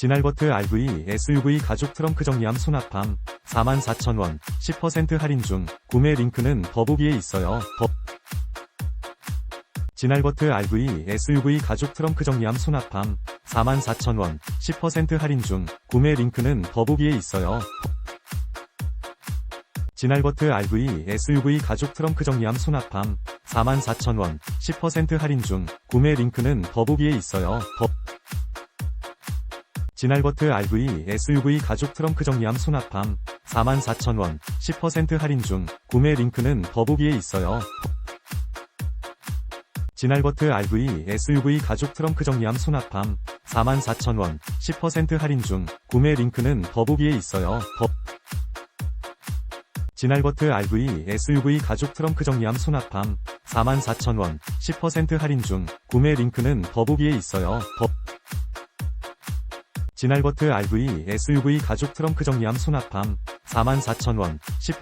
진알버트 RV SUV 가죽 트렁크 정리함 수납함 44,000원 10% 할인 중 구매 링크는 더보기에 있어요. 더 진알버트 RV SUV 가죽 트렁크 정리함 수납함 44,000원 10% 할인 중 구매 링크는 더보기에 있어요. 진알버트 RV SUV 가죽 트렁크 정리함 수납함 44,000원 10% 할인 중 구매 링크는 더보기에 있어요. 더 진알버트 RV SUV 가죽 트렁크 정리함 수납함 44,000원 10% 할인 중 구매 링크는 더보기에 있어요. 진알버트 RV SUV 가죽 트렁크 정리함 수납함 44,000원 10% 할인 중 구매 링크는 더보기에 있어요. 더 진알버트 RV SUV 가죽 트렁크 정리함 수납함 44,000원 10% 할인 중 구매 링크는 더보기에 있어요. 더 진알버트 RV SUV 가죽 트렁크 정리함 수납함 44,000원 10%